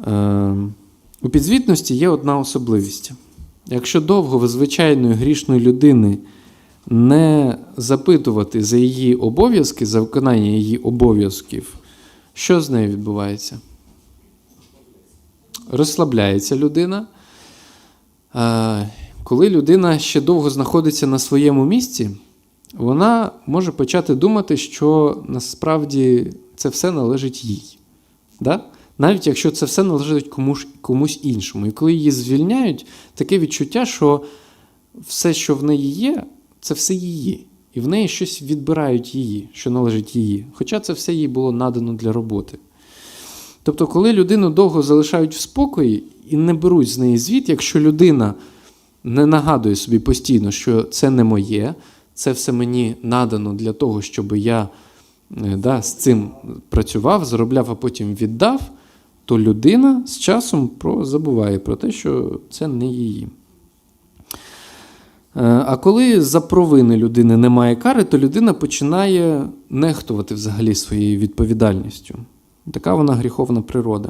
Е, у підзвітності є одна особливість. Якщо довго ви звичайної грішної людини не запитувати за її обов'язки, за виконання її обов'язків, що з нею відбувається? Розслабляється людина. Коли людина ще довго знаходиться на своєму місці, вона може почати думати, що насправді це все належить їй. Да? Навіть якщо це все належить комусь, комусь іншому. І коли її звільняють, таке відчуття, що все, що в неї є, це все її. І в неї щось відбирають її, що належить її. Хоча це все їй було надано для роботи. Тобто, коли людину довго залишають в спокої і не беруть з неї звіт, якщо людина не нагадує собі постійно, що це не моє, це все мені надано для того, щоб я е, да, з цим працював, заробляв, а потім віддав, то людина з часом про, забуває про те, що це не її. Е, А коли за провини людини немає кари, то людина починає нехтувати взагалі своєю відповідальністю. Така вона гріховна природа.